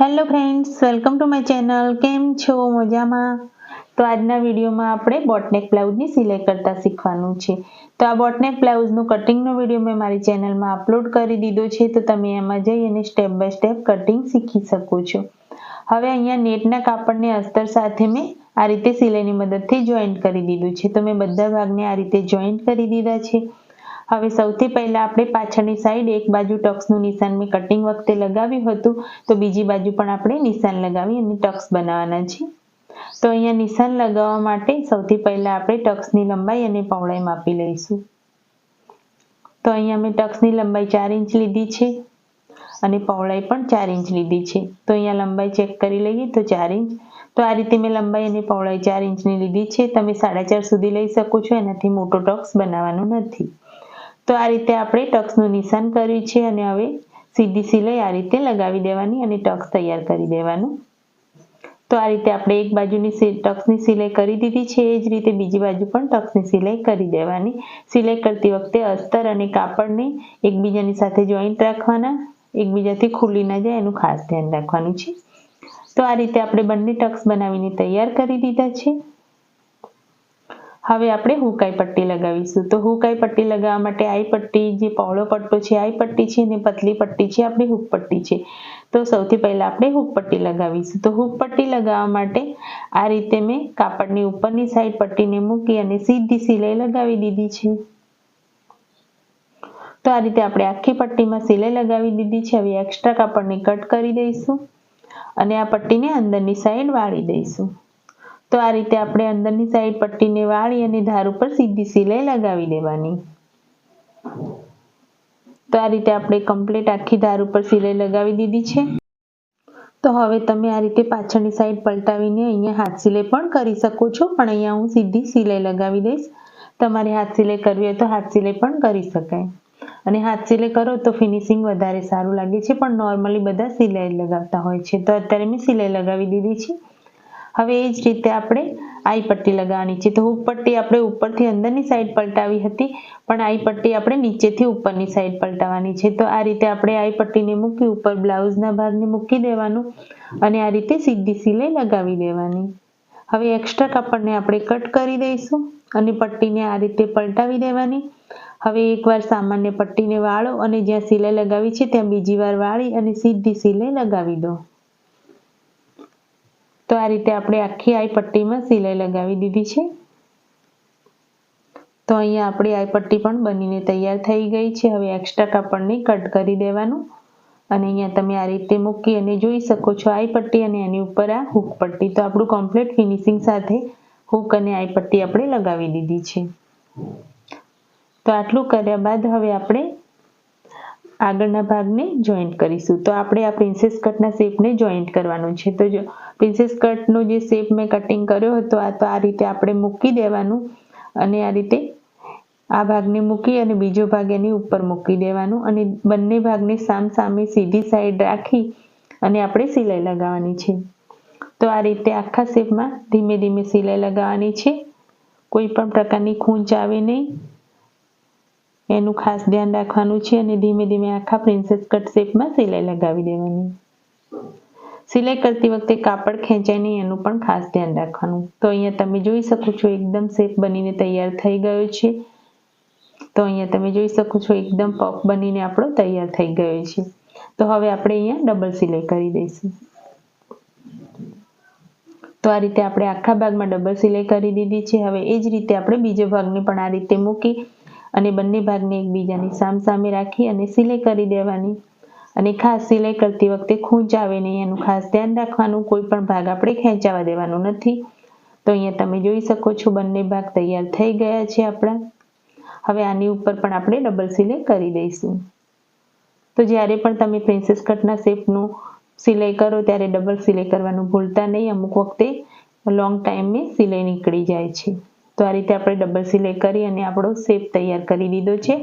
Hello friends welcome to my channel કેમ છો? મજામાં? તો આજના વિડીયોમાં આપણે બોટનેક બ્લાઉઝની સિલાઈ કરતા શીખવાનું છે. તો આ બોટનેક બ્લાઉઝનું કટિંગનો વીડિયો મેં મારી ચેનલમાં અપલોડ કરી દીધો છે, તો તમે એમાં જઈ અને સ્ટેપ બાય સ્ટેપ કટિંગ શીખી શકો છો. હવે અહીંયા નેટના કાપડને અસ્તર સાથે મેં આ રીતે સિલાઈની મદદથી જોઈન્ટ કરી દીધું છે. તો મેં બધા ભાગને આ રીતે જોઈન્ટ કરી દીધા છે. હવે સૌથી પહેલા આપણે પાછળની સાઈડ એક બાજુ ટક્સનું નિશાન મેં કટિંગ વખતે લગાવ્યું હતું, તો બીજી બાજુ પણ આપણે નિશાન લગાવી અને ટક્સ બનાવવાના છીએ. તો અહીંયા નિશાન લગાવવા માટે સૌથી પહેલા આપણે ટક્સની લંબાઈ અને પહોળાઈ માપી લઈશું. તો અહીંયા મેં ટક્સની લંબાઈ ચાર ઇંચ લીધી છે અને પહોળાઈ પણ ચાર ઇંચ લીધી છે. તો અહીંયા લંબાઈ ચેક કરી લઈએ તો ચાર ઇંચ. તો આ રીતે મેં લંબાઈ અને પહોળાઈ ચાર ઇંચની લીધી છે. તમે સાડા ચાર સુધી લઈ શકો છો. એનાથી મોટો ટક્સ બનાવવાનો નથી. તો આ રીતે આપણે ટક્સનું નિશાન કર્યું છે અને હવે સીધી સિલાઈ આ રીતે લગાવી દેવાની અને ટક્સ તૈયાર કરી દેવાનું. તો આ રીતે આપણે એક બાજુની ટક્સની સિલાઈ કરી દીધી છે, એ જ રીતે બીજી બાજુ પણ ટક્સની સિલાઈ કરી દેવાની. સિલાઈ કરતી વખતે અસ્તર અને કાપડને એકબીજાની સાથે જોઈન્ટ રાખવાના, એકબીજાથી ખુલ્લી ના જાય એનું ખાસ ધ્યાન રાખવાનું છે. તો આ રીતે આપણે બંને ટક્સ બનાવીને તૈયાર કરી દીધા છે. હવે આપણે હુકાઈ પટ્ટી લગાવીશું. તો હુકાઈ પટ્ટી લગાવવા માટે આઈ પટ્ટી, જે પહોળો પટ્ટો છે, આઈ પટ્ટી છે અને પતલી પટ્ટી છે, આપણી હુક પટ્ટી છે. તો સૌથી પહેલા આપણે હુક પટ્ટી લગાવીશું. તો હુક પટ્ટી લગાવવા માટે આ રીતે મેં કાપડની ઉપરની સાઈડ પટ્ટીને મૂકી અને સીધી સિલાઈ લગાવી દીધી છે. તો આ રીતે આપણે આખી પટ્ટીમાં સિલાઈ લગાવી દીધી છે. હવે એક્સ્ટ્રા કાપડને કટ કરી દઈશું અને આ પટ્ટીને અંદરની સાઈડ વાળી દઈશું. તો આ રીતે આપણે અંદરની સાઈડ પટ્ટીને વાળી અને ધાર ઉપર સીધી સિલાઈ લગાવી દેવાની. તો આ રીતે આપણે કમ્પ્લીટ આખી ધાર ઉપર સિલાઈ લગાવી દીધી છે. તો હવે તમે આ રીતે પાછળની સાઈડ પલટાવીને અહીંયા હાથ સિલાઈ પણ કરી શકો છો, પણ અહીંયા હું સીધી સિલાઈ લગાવી દઈશ. તમારે હાથ સિલાઈ કરવી હોય તો હાથ સિલાઈ પણ કરી શકાય. અને હાથ સિલાઈ કરો તો ફિનિશિંગ વધારે સારું લાગે છે, પણ નોર્મલી બધા સિલાઈ લગાવતા હોય છે. તો અત્યારે મેં સિલાઈ લગાવી દીધી છે. હવે એ જ રીતે આપણે આઈ પટ્ટી લગાવવાની છે. તો હુક પટ્ટી આપણે ઉપરથી અંદરની સાઈડ પલટાવી હતી, પણ આઈ પટ્ટી આપણે નીચેથી ઉપરની સાઈડ પલટાવવાની છે. તો આ રીતે આપણે આઈ પટ્ટીને મૂકી ઉપર બ્લાઉઝના ભાગને મૂકી દેવાનું અને આ રીતે સીધી સિલાઈ લગાવી દેવાની. હવે એક્સ્ટ્રા કાપડને આપણે કટ કરી દઈશું અને પટ્ટીને આ રીતે પલટાવી દેવાની. હવે એકવાર સામાન્ય પટ્ટીને વાળો અને જ્યાં સિલાઈ લગાવી છે, ત્યાં બીજી વાર વાળી અને સીધી સિલાઈ લગાવી દો. તો આ રીતે આપણે આખી આઈ પટ્ટીમાં સિલાઈ લગાવી દીધી છે. તો અહીંયા આપણી આઈ પટ્ટી પણ બનીને તૈયાર થઈ ગઈ છે. હવે એક્સ્ટ્રા કાપડને કટ કરી દેવાનું. અને અહીંયા તમે આ રીતે મૂકી અને જોઈ શકો છો આઈ પટ્ટી અને એની ઉપર આ હુક પટ્ટી. તો આપણું કમ્પ્લીટ ફિનિશિંગ સાથે હુક અને આઈ પટ્ટી આપણે લગાવી દીધી છે. તો આટલું કર્યા બાદ હવે આપણે આગળના ભાગને જોઈન્ટ કરીશું. તો આપણે આ પ્રિન્સેસ કટના શેપને જોઈન્ટ કરવાનું છે. તો જો પ્રિન્સેસ કટનો જે શેપ મેં કટિંગ કર્યો હતો, આ તો આ રીતે આપણે મૂકી દેવાનું અને આ રીતે આ ભાગને મૂકી અને બીજો ભાગ એની ઉપર મૂકી દેવાનું અને બંને ભાગને સામસામે સીધી સાઈડ રાખી અને આપણે સિલાઈ લગાવવાની છે. તો આ રીતે આખા શેપમાં ધીમે ધીમે સિલાઈ લગાવવાની છે. કોઈ પણ પ્રકારની ખૂંચ આવે નહીં. એનું ખાસ ધ્યાન રાખવાનું છે અને ધીમે ધીમે આખા પ્રિન્સેસ કટ શેપમાં સિલાઈ લગાવી દેવાની. સિલાઈ કરતી વખતે કાપડ ખેંચાય નહીં, એનું પણ ખાસ ધ્યાન રાખવાનું. તો અહીંયા તમે જોઈ શકો છો, એકદમ શેપ બનીને તૈયાર થઈ ગયો છે. તો અહીંયા તમે જોઈ શકો છો, એકદમ પફ બનીને આપણો તૈયાર થઈ ગયો છે. તો હવે આપણે અહીંયા ડબલ સિલાઈ કરી દઈશું. તો આ રીતે આપણે આખા ભાગમાં ડબલ સિલાઈ કરી દીધી છે. હવે એ જ રીતે આપણે બીજો ભાગને પણ આ રીતે મૂકી અને બંને ભાગને એકબીજાની સામસામે રાખી અને સિલાઈ કરી દેવાની. અને ખાસ સિલાઈ કરતી વખતે ખૂંચ આવે નહીં, એનું ખાસ ધ્યાન રાખવાનું, કોઈ પણ ભાગ આપણે ખેંચાવા દેવાનો નથી. તો અહીંયા તમે જોઈ શકો છો, બંને ભાગ તૈયાર થઈ ગયા છે આપણા. હવે આની ઉપર પણ આપણે ડબલ સિલાઈ કરી દઈશું. તો જ્યારે પણ તમે પ્રિન્સેસ કટના શેપનું સિલાઈ કરો, ત્યારે ડબલ સિલાઈ કરવાનું ભૂલતા નહીં. અમુક વખતે લોંગ ટાઈમે સિલાઈ નીકળી જાય છે. તો આ રીતે આપણે ડબલ સિલાઈ કરી અને આપણો શેપ તૈયાર કરી દીધો છે.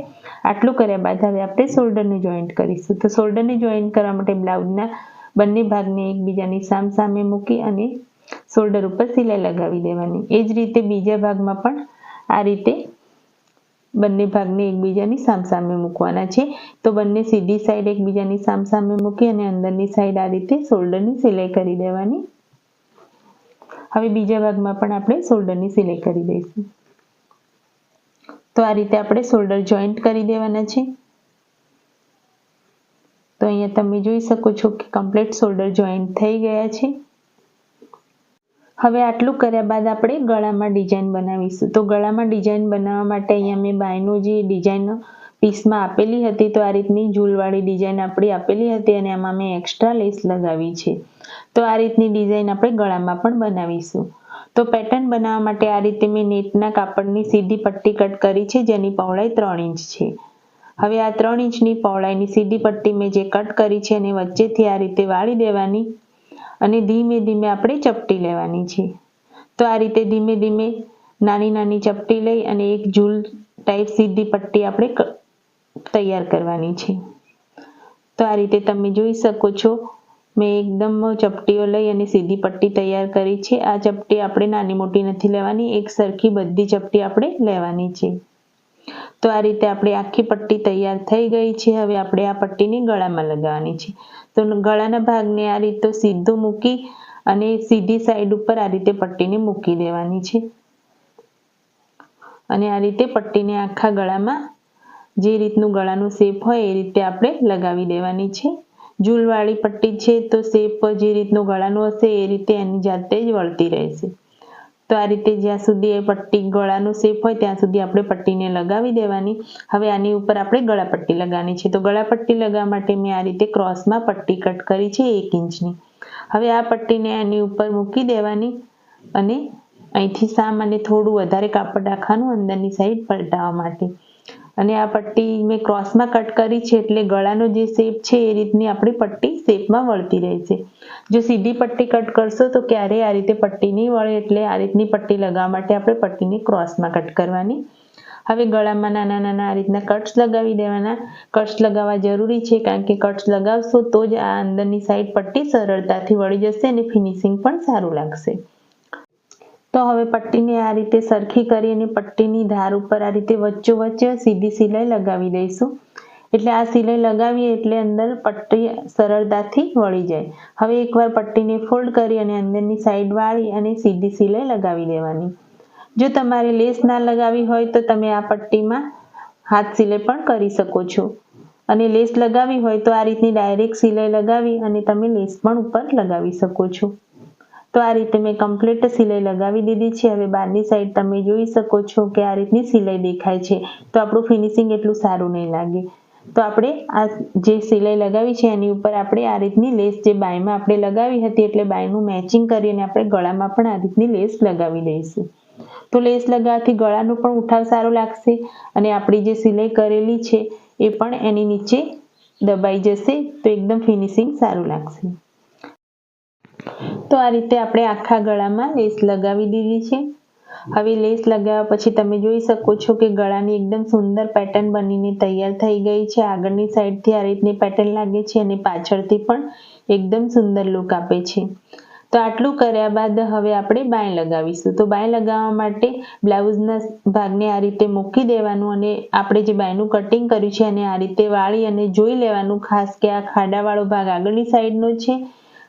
આટલું કર્યા બાદ હવે આપણે શોલ્ડરને જોઈન્ટ કરીશું. તો શોલ્ડરને જોઈન્ટ કરવા માટે બ્લાઉઝના બંને ભાગને એકબીજાની સામ સામે મૂકી અને શોલ્ડર ઉપર સિલાઈ લગાવી દેવાની. એ જ રીતે બીજા ભાગમાં પણ આ રીતે બંને ભાગને એકબીજાની સામસામે મૂકવાના છે. તો બંને સીધી સાઈડ એકબીજાની સામસામે મૂકી અને અંદરની સાઈડ આ રીતે શોલ્ડરની સિલાઈ કરી દેવાની. હવે બીજા ભાગમાં પણ આપણે શોલ્ડરની સિલાઈ કરી દઈશું. તો આ રીતે આપણે શોલ્ડર જોઈન્ટ કરી દેવાના છે. તો અહીંયા તમે જોઈ શકો છો કે કમ્પ્લીટ શોલ્ડર જોઈન્ટ થઈ ગયા છે. હવે આટલું કર્યા બાદ આપણે ગળામાં ડિઝાઇન બનાવીશું. તો ગળામાં ડિઝાઇન બનાવવા માટે અહીંયા મેં બાયનું જે ડિઝાઇન પીસમાં આપેલી હતી તો આ રીતની ઝૂલવાળી ડિઝાઇન આપણી આપેલી હતી અને આમાં મેં એક્સ્ટ્રા લેસ લગાવી છે. તો આ રીતની ડિઝાઇન આપણે ગળામાં પણ બનાવીશું. તો પેટર્ન બનાવવા માટે આ રીતે મેં નેટના કાપડની સીધી પટ્ટી કટ કરી છે, જેની પહોળાઈ ત્રણ ઇંચ છે. હવે આ ત્રણ ઇંચની પહોળાઈની સીધી પટ્ટી મેં જે કટ કરી છે, એને વચ્ચેથી આ રીતે વાળી દેવાની અને ધીમે ધીમે આપણે ચપટી લેવાની છે. તો આ રીતે ધીમે ધીમે નાની નાની ચપટી લઈ અને એક ઝૂલ ટાઈપ સીધી પટ્ટી આપણે તૈયાર કરવાની છે. તો આ રીતે તમે જોઈ શકો છો, મેં એકદમ ચપટીઓ લઈ અને સીધી પટ્ટી તૈયાર કરી છે. આ ચપટી આપણે નાની મોટી નથી લેવાની, એક સરખી બધી ચપટી આપણે લેવાની છે. તો આ રીતે આપણે આખી પટ્ટી તૈયાર થઈ ગઈ છે. હવે આપણે આ પટ્ટીને ગળામાં લગાવવાની છે. તો ગળાના ભાગને આ રીતે સીધું મૂકી અને સીધી સાઈડ ઉપર આ રીતે પટ્ટીને મૂકી દેવાની છે. અને આ રીતે પટ્ટીને આખા ગળામાં જે રીતનું ગળાનું શેપ હોય એ રીતે આપણે લગાવી દેવાની છે. ઝૂલવાળી પટ્ટી છે તો શેપ જે રીતનું ગળાનું હશે એ રીતે એની જાતે જ વળતી રહેશે. તો આ રીતે જ્યાં સુધી એ પટ્ટી ગળાનું શેપ હોય ત્યાં સુધી આપણે પટ્ટીને લગાવી દેવાની. હવે આની ઉપર આપણે ગળાપટ્ટી લગાવવાની છે. તો ગળાપટ્ટી લગાવવા માટે મેં આ રીતે ક્રોસમાં પટ્ટી કટ કરી છે એક ઇંચની. હવે આ પટ્ટીને આની ઉપર મૂકી દેવાની અને અહીંથી સામાન્ય થોડું વધારે કાપડ રાખવાનું અંદરની સાઈડ પલટાવવા માટે. અને આ પટ્ટી મેં ક્રોસમાં કટ કરી છે એટલે ગળાનો જે શેપ છે એ રીતની આપણી પટ્ટી શેપમાં વળતી રહેશે જો સીધી પટ્ટી કટ કરશો તો ક્યારેય આ રીતે પટ્ટી નહીં વળે એટલે આ રીતની પટ્ટી લગાવવા માટે આપણે પટ્ટીને ક્રોસમાં કટ કરવાની. હવે ગળામાં નાના નાના આ રીતના કટ્સ લગાવી દેવાના. કટ્સ લગાવવા જરૂરી છે કારણ કે કટ્સ લગાવશો તો જ આ અંદરની સાઈડ પટ્ટી સરળતાથી વળી જશે અને ફિનિશિંગ પણ સારું લાગશે. તો હવે પટ્ટીને આ રીતે સરખી કરી અને પટ્ટીની ધાર ઉપર આ રીતે વચ્ચોવચ્ચ સીધી સિલાઈ લગાવી દઈશું. એટલે આ સિલાઈ લગાવીએ એટલે અંદર પટ્ટી સરળતાથી વળી જાય. હવે એકવાર પટ્ટીને ફોલ્ડ કરી અને અંદરની સાઈડ વાળી અને સીધી સિલાઈ લગાવી દેવાની. જો તમારે લેસ ના લગાવી હોય તો તમે આ પટ્ટીમાં હાથ સિલાઈ પણ કરી શકો છો. અને લેસ લગાવી હોય તો આ રીતની ડાયરેક્ટ સિલાઈ લગાવી અને તમે લેસ પણ ઉપર લગાવી શકો છો. તો આ રીતે મેં કમ્પ્લીટ સિલાઈ લગાવી દીધી છે. હવે બહારની સાઈડ તમે જોઈ શકો છો કે આ રીતની સિલાઈ દેખાય છે. તો આપણું ફિનિશિંગ એટલું સારું નહીં લાગે. તો આપણે આ જે સિલાઈ લગાવી છે, એની ઉપર આપણે આ રીતની લેસ જે બાયમાં આપણે લગાવી હતી, એટલે બાયનું મેચિંગ કરીને આપણે ગળામાં પણ આ રીતની લેસ લગાવી દઈશું. તો લેસ લગાવવાથી ગળાનો પણ ઉઠાવ સારો લાગશે અને આપણી જે સિલાઈ કરેલી છે, એ પણ એની નીચે દબાઈ જશે, તો એકદમ ફિનિશિંગ સારું લાગશે. તો આ રીતે આપણે આખા ગળામાં લેસ લગાવી દીધી છે. હવે લેસ લગાવ્યા પછી તમે જોઈ શકો છો કે ગળાની એકદમ સુંદર પેટર્ન બનીને તૈયાર થઈ ગઈ છે. આગળની સાઈડથી આ રીતની પેટર્ન લાગે છે અને પાછળથી પણ એકદમ સુંદર લુક આપે છે. તો આટલું કર્યા બાદ હવે આપણે બાય લગાવીશું. તો બાય લગાવવા માટે બ્લાઉઝના ભાગને આ રીતે મૂકી દેવાનું અને આપણે જે બાયનું કટિંગ કર્યું છે અને આ રીતે વાળી અને જોઈ લેવાનું ખાસ કે આ ખાડાવાળો ભાગ આગળની સાઈડનો છે.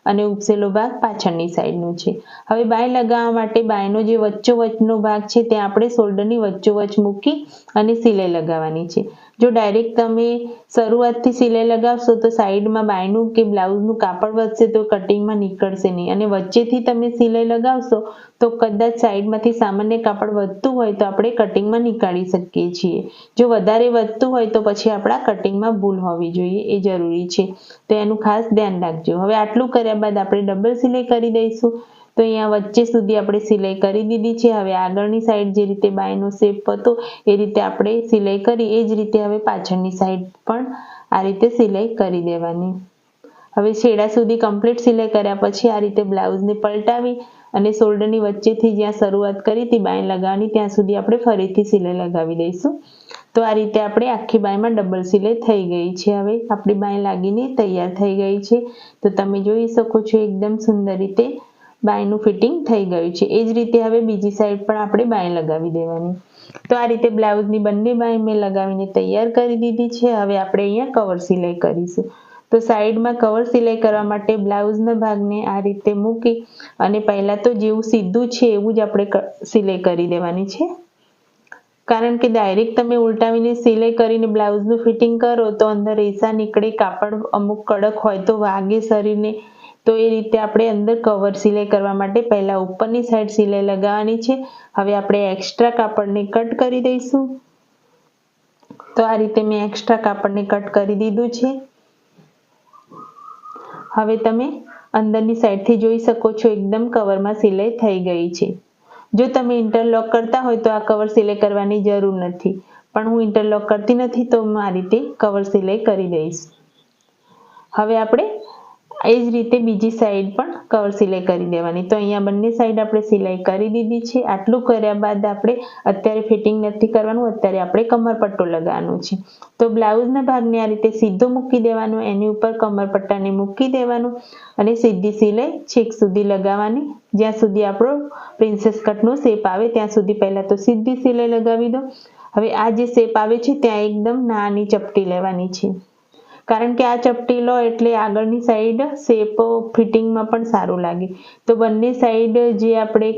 અને ઉપસેલો ભાગ પાછળની સાઈડનો છે. હવે બાય લગાવવા માટે બાયનો જે વચ્ચોવચ્ચનો ભાગ છે તે આપણે શોલ્ડરની વચ્ચોવચ્ચ મૂકી અને સિલાઈ લગાવવાની છે. જો ડાયરેક્ટ તમે શરૂઆતથી સિલાઈ લગાવશો તો સાઈડમાં બાયનું કે બ્લાઉઝનું કાપડ વધશે તો કટિંગમાં નીકળશે નહીં. અને વચ્ચેથી તમે સિલાઈ લગાવશો તો કદાચ સાઈડમાંથી સામાન્ય કાપડ વધતું હોય તો આપણે કટિંગમાં નીકાળી શકીએ છીએ. જો વધારે વધતું હોય તો પછી આપણા કટિંગમાં ભૂલ હોવી જોઈએ, એ જરૂરી છે. તો એનું ખાસ ધ્યાન રાખજો. હવે આટલું કર્યા બાદ આપણે ડબલ સિલાઈ કરી દઈશું. તો અહીંયા વચ્ચે સુધી આપણે સિલાઈ કરી દીધી છે. હવે આગળની સાઈડ જે રીતે બાયનો શેપ હતો, એ રીતે આપણે સિલાઈ કરી, એ જ રીતે હવે પાછળની સાઈડ પણ આ રીતે સિલાઈ કરી દેવાની. હવે છેડા સુધી કમ્પ્લીટ સિલાઈ કર્યા પછી આ રીતે બ્લાઉઝને પલટાવી અને શોલ્ડરની વચ્ચેથી જ્યાં શરૂઆત કરી હતી બાય લગાવવાની, ત્યાં સુધી આપણે ફરીથી સિલાઈ લગાવી દઈશું. તો આ રીતે આપણે આખી બાયમાં ડબલ સિલાઈ થઈ ગઈ છે. હવે આપણી બાય લાગીને તૈયાર થઈ ગઈ છે. તો તમે જોઈ શકો છો, એકદમ સુંદર રીતે બાયનું ફિટિંગ થઈ ગયું છે. એ જ રીતે હવે બીજી સાઈડ પણ આપણે બાય લગાવી દેવાની. તો આ રીતે બ્લાઉઝની બંને બાય મેં લગાવીને તૈયાર કરી દીધી છે. હવે આપણે અહીંયા કવર સિલાઈ કરીશું. તો સાઈડમાં કવર સિલાઈ કરવા માટે બ્લાઉઝના ભાગને આ રીતે મૂકી અને પહેલાં તો જેવું સીધું છે એવું જ આપણે સિલાઈ કરી દેવાની છે. કારણ કે ડાયરેક્ટ તમે ઉલટાવીને સિલાઈ કરીને બ્લાઉઝનું ફિટિંગ કરો તો અંદર રેસા નીકળે, કાપડ અમુક કડક હોય તો વાગે શરીરને તો એ રીતે આપણે અંદર કવર સિલાઈ કરવા માટે પહેલાં ઉપરની સાઈડ સિલાઈ લગાવવાની છે. હવે આપણે એક્સ્ટ્રા કાપડને કટ કરી દઈશું. તો આ રીતે મેં એક્સ્ટ્રા કાપડને કટ કરી દીધું છે. હવે તમે અંદરની સાઈડથી જોઈ શકો છો એકદમ કવરમાં સિલાઈ થઈ ગઈ છે. જો તમે ઇન્ટરલોક કરતા હોય તો આ કવર સિલાઈ કરવાની જરૂર નથી. પણ હું ઇન્ટરલોક કરતી નથી તો હું આ રીતે કવર સિલાઈ કરી દઈશ. હવે આપણે એ જ રીતે બીજી સાઈડ પણ કવર સિલાઈ કરી દેવાની. તો અહીંયા બંને સાઈડ આપણે સિલાઈ કરી દીધી છે. આટલું કર્યા બાદ આપણે અત્યારે ફિટિંગ નથી કરવાનું, અત્યારે આપણે કમરપટ્ટો લગાવવાનું છે. તો બ્લાઉઝના ભાગને આ રીતે સીધો મૂકી દેવાનો, એની ઉપર કમરપટ્ટાને મૂકી દેવાનું અને સીધી સિલાઈ છેક સુધી લગાવવાની. જ્યાં સુધી આપણો પ્રિન્સેસ કટનો શેપ આવે, ત્યાં સુધી પહેલાં તો સીધી સિલાઈ લગાવી દો. હવે આ જે શેપ આવે છે, ત્યાં એકદમ નાની ચપટી લેવાની છે. કારણ કે આ ચપટી લો એટલે આગળની સાઈડ શેપ ફિટિંગમાં પણ સારું લાગે. તો બંને સાઈડ જે આપણે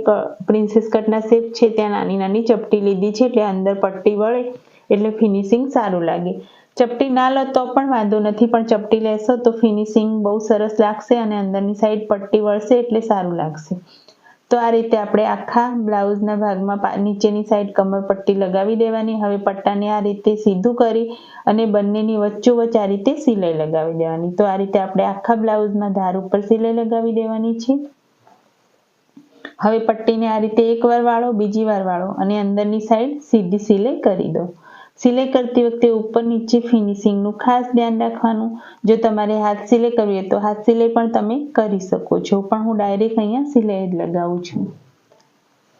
પ્રિન્સેસ કટના શેપ છે, ત્યાં નાની નાની ચપટી લીધી છે, એટલે અંદર પટ્ટી વળે, એટલે ફિનિશિંગ સારું લાગે. ચપટી ના લો તો પણ વાંધો નથી, પણ ચપટી લેશો તો ફિનિશિંગ બહુ સરસ લાગશે અને અંદરની સાઈડ પટ્ટી વળશે એટલે સારું લાગશે. તો આ રીતે આપણે આખા બ્લાઉઝના ભાગમાં નીચેની સાઈડ કમર પટ્ટી લગાવી દેવાની. હવે પટ્ટાને આ રીતે સીધું કરી અને બંનેની વચ્ચોવચ્ચ આ રીતે સિલાઈ લગાવી દેવાની. તો આ રીતે આપણે આખા બ્લાઉઝમાં ધાર ઉપર સિલાઈ લગાવી દેવાની છે. હવે પટ્ટીને આ રીતે એક વાર વાળો, બીજી વાર વાળો અને અંદરની સાઈડ સીધી સિલાઈ કરી દો. સિલાઈ કરતી વખતે ઉપર નીચે ફિનિશિંગનું ખાસ ધ્યાન રાખવાનું, જો તમારે હાથ સિલાઈ કરવી હોય તો હાથ સિલાઈ પણ તમે કરી શકો છો. પણ હું ડાયરેક્ટ અહીંયા સિલાઈ જ લગાવું છું.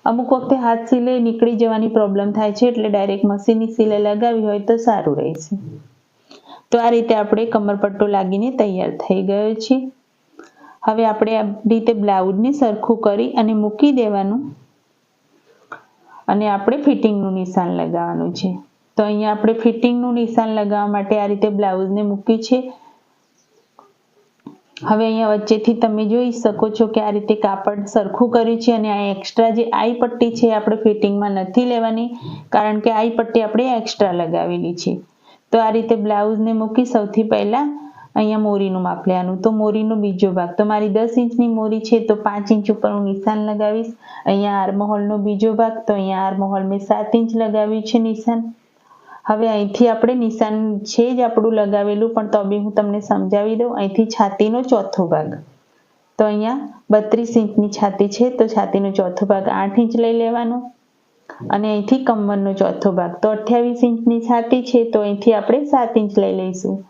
અમુક વખતે હાથ સિલાઈ નીકળી જવાની પ્રોબ્લેમ થાય છે, એટલે ડાયરેક્ટ મશીનની સિલાઈ લગાવી હોય તો સારું રહેશે. તો આ રીતે આપણે કમરપટ્ટો લાગીને તૈયાર થઈ ગયો છે. હવે આપણે આ રીતે બ્લાઉઝને સરખું કરી અને મૂકી દેવાનું. અને આપણે ફિટિંગનું નિશાન લગાવવાનું છે. તો અહીંયા આપણે ફિટિંગનું નિશાન લગાવવા માટે આ રીતે બ્લાઉઝને મૂકી છે. હવે અહીંયા વચ્ચેથી તમે જોઈ શકો છો કે આ રીતે કાપડ સરખું કર્યું છે અને આ એક્સ્ટ્રા જે આઈ પટ્ટી છે આપણે ફિટિંગમાં નથી લેવાની, કારણ કે આઈ પટ્ટી આપણે એક્સ્ટ્રા લગાવેલી છે. તો આ રીતે બ્લાઉઝને મૂકી સૌથી પહેલાં અહીંયા મોરીનું માપ લેવાનું. તો મોરીનો બીજો ભાગ, તો મારી દસ ઇંચની મોરી છે તો પાંચ ઇંચ ઉપર હું નિશાન લગાવીશ. અહીંયા આર્મહોલનો બીજો ભાગ, તો અહીંયા આર્મહોલ મેં સાત ઇંચ લગાવ્યું છે નિશાન. હવે અહીંથી આપણે નિશાન છે જ આપણું લગાવેલું, પણ તો બી હું તમને સમજાવી દઉં. અહીંથી છાતીનો ચોથો ભાગ. તો અહીંયા બત્રીસ ઇંચની છાતી છે, તો છાતીનો ચોથો ભાગ આઠ ઇંચ લઈ લેવાનો. અને અહીંથી કમરનો ચોથો ભાગ. તો અઠ્યાવીસ ઇંચની છાતી છે, તો અહીંથી આપણે સાત ઇંચ લઈ લઈશું.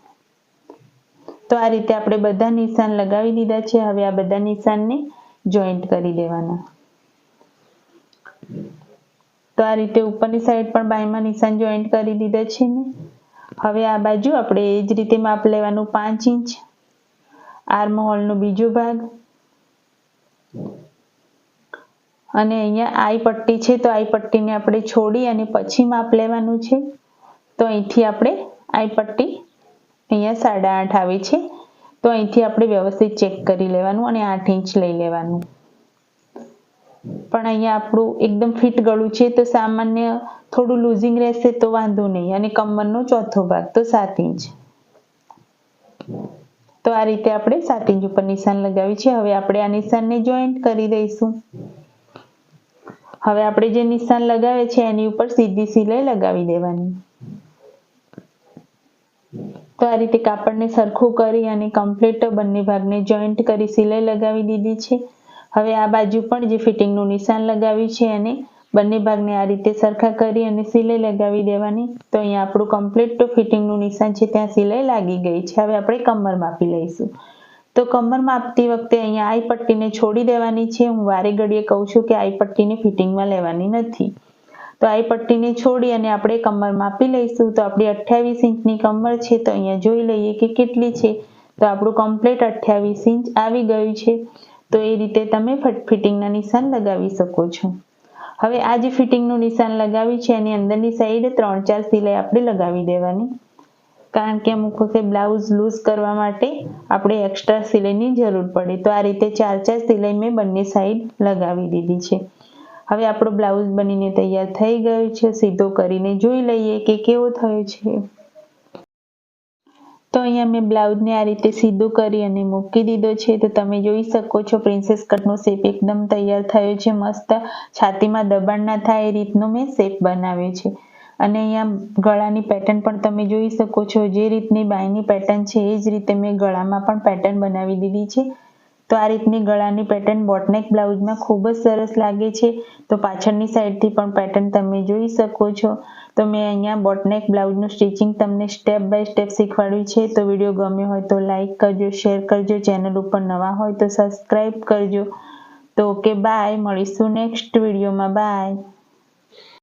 તો આ રીતે આપણે બધા નિશાન લગાવી દીધા છે. હવે આ બધા નિશાનને જોઈન્ટ કરી દેવાના. તો આ રીતે ઉપરની સાઈડ પણ બાયમાં નિશાન જોઈન્ટ કરી દીધા છે ને. હવે આ બાજુ આપણે એ જ રીતે માપ લેવાનું પાંચ ઇંચ. આર્મ હોલનો બીજો ભાગ. અને અહીંયા આઈ પટ્ટી છે, તો આઈ પટ્ટીને આપણે છોડી અને પછી માપ લેવાનું છે. તો અહીંથી આપણે આઈ પટ્ટી અહીંયા સાડા આઠ આવે છે. તો અહીંથી આપણે વ્યવસ્થિત ચેક કરી લેવાનું અને આઠ ઇંચ લઈ લેવાનું. પણ અહીંયા આપણું એકદમ ફિટ ગળું છે, તો સામાન્ય થોડું લૂઝિંગ રહેશે તો વાંધો નહીં. અને કમરનો ચોથો ભાગ તો સાત ઇંચ. તો આ રીતે આપણે સાત ઇંચ ઉપર નિશાન લગાવી છે. હવે આપણે આ નિશાનને જોઈન્ટ કરી દઈશું. હવે આપણે જે નિશાન લગાવે છે, એની ઉપર સીધી સિલાઈ લગાવી દેવાની. તો આ રીતે કાપડને સરખું કરી અને કમ્પ્લીટ બંને ભાગને જોઈન્ટ કરી સિલાઈ લગાવી દીધી છે. હવે આ બાજુ પણ જે ફિટિંગનું નિશાન લગાવ્યું છે અને બંને ભાગને આ રીતે સરખા કરી અને સિલાઈ લગાવી દેવાની. તો અહીંયા આપણું કમ્પ્લીટ ફિટિંગનું નિશાન છે, ત્યાં સિલાઈ લાગી ગઈ છે. હવે આપણે કમર માપી લઈશું. તો કમર માપતી વખતે અહીંયા આઈ પટ્ટીને છોડી દેવાની છે. હું વારે ઘડીએ કહું છું કે આઈ પટ્ટીને ફિટિંગમાં લેવાની નથી. તો આઈ પટ્ટીને છોડી અને આપણે કમર માપી લઈશું. તો આપણી અઠ્યાવીસ ઇંચની કમર છે, તો અહીંયા જોઈ લઈએ કે કેટલી છે. તો આપણું કમ્પ્લીટ અઠ્યાવીસ ઇંચ આવી ગયું છે. તો એ રીતે તમે ફિટિંગના નિશાન લગાવી શકો છો. હવે આ જે ફિટિંગનું નિશાન લગાવ્યું છે, એની અંદરની સાઈડ ત્રણ ચાર સિલાઈ આપણે લગાવી દેવાની. કારણ કે અમુક વખતે બ્લાઉઝ લૂઝ કરવા માટે આપણે એક્સ્ટ્રા સિલાઈની જરૂર પડે. તો આ રીતે ચાર ચાર સિલાઈ મેં બંને સાઈડ લગાવી દીધી છે. હવે આપણો બ્લાઉઝ બનીને તૈયાર થઈ ગયો છે. સીધો કરીને જોઈ લઈએ કે કેવો થયો છે. તો અહીંયા મેં બ્લાઉઝને આ રીતે સીધું કરી અને મૂકી દીધો છે. તો તમે જોઈ શકો છો, પ્રિન્સેસ કટનો શેપ એકદમ તૈયાર થયો છે, મસ્ત. છાતીમાં દબાણ ના થાય એ રીતનો મેં શેપ બનાવ્યો છે. અને અહીંયા ગળાની પેટર્ન પણ તમે જોઈ શકો છો. જે રીતની બાયની પેટર્ન છે, એ જ રીતે મેં ગળામાં પણ પેટર્ન બનાવી દીધી છે. તો આ રીતની ગળાની પેટર્ન બોટનેક બ્લાઉઝમાં ખૂબ જ સરસ લાગે છે. તો પાછળની સાઈડથી પણ પેટર્ન તમે જોઈ શકો છો. તો મેં અહીંયા બોટનેક બ્લાઉઝનું સ્ટિચિંગ તમને સ્ટેપ બાય સ્ટેપ શીખવાડ્યું છે, તો વીડિયો ગમ્યો હોય તો લાઈક કરજો શેર કરજો ચેનલ ઉપર નવા હોય તો સબસ્ક્રાઈબ કરજો. તો ઓકે બાય મળીશું નેક્સ્ટ વિડીયોમાં. બાય